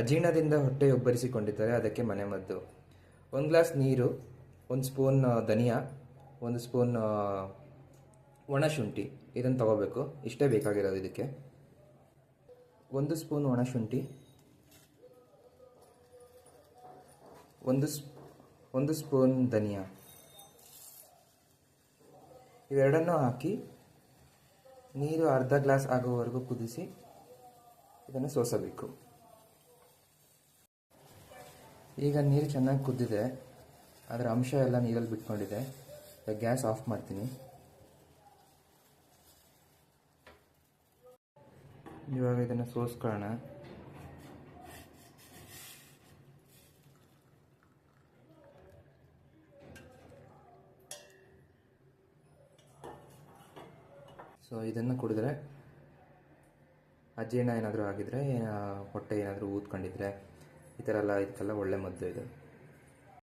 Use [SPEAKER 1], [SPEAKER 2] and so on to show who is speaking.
[SPEAKER 1] ಅಜೀರ್ಣದಿಂದ ಹೊಟ್ಟೆ ಉಬ್ಬರಿಸಿಕೊಂಡಿದ್ದರೆ ಅದಕ್ಕೆ ಮನೆಮದ್ದು ಒಂದು ಗ್ಲಾಸ್ ನೀರು, ಒಂದು ಸ್ಪೂನ್ ಧನಿಯಾ, ಒಂದು ಸ್ಪೂನ್ ಒಣ ಒಣಶುಂಠಿ ಇದನ್ನು ತಗೋಬೇಕು. ಇಷ್ಟೇ ಬೇಕಾಗಿರೋದು ಇದಕ್ಕೆ. ಒಂದು ಸ್ಪೂನ್ ಒಣಶುಂಠಿ ಒಂದು ಸ್ಪ್, ಒಂದು ಸ್ಪೂನ್ ಧನಿಯಾ. ಇವೆರಡನ್ನೂ ಹಾಕಿ, ನೀರು ಅರ್ಧ ಗ್ಲಾಸ್ ಆಗೋವರೆಗೂ ಕುದಿಸಿ, ಇದನ್ನು ಸೋಸಬೇಕು. ಈಗ ನೀರು ಚೆನ್ನಾಗಿ ಕುದ್ದಿದೆ. ಅದರ ಅಂಶ ಎಲ್ಲ ನೀರಲ್ಲಿ ಬಿಟ್ಕೊಂಡಿದೆ. ಈಗ ಗ್ಯಾಸ್ ಆಫ್ ಮಾಡ್ತೀನಿ. ಇವಾಗ ಇದನ್ನು ಸೋಸ್ಕೊಳ್ಳೋಣ. ಸೊ ಇದನ್ನು ಕುಡಿದ್ರೆ ಅಜೀರ್ಣ ಏನಾದರೂ ಆಗಿದ್ರೆ ಹೊಟ್ಟೆ ಏನಾದರೂ ಊದ್ಕೊಂಡಿದ್ರೆ ಈ ಥರ ಎಲ್ಲ ಇದಕ್ಕೆಲ್ಲ ಒಳ್ಳೆ ಮದ್ದು ಇದು.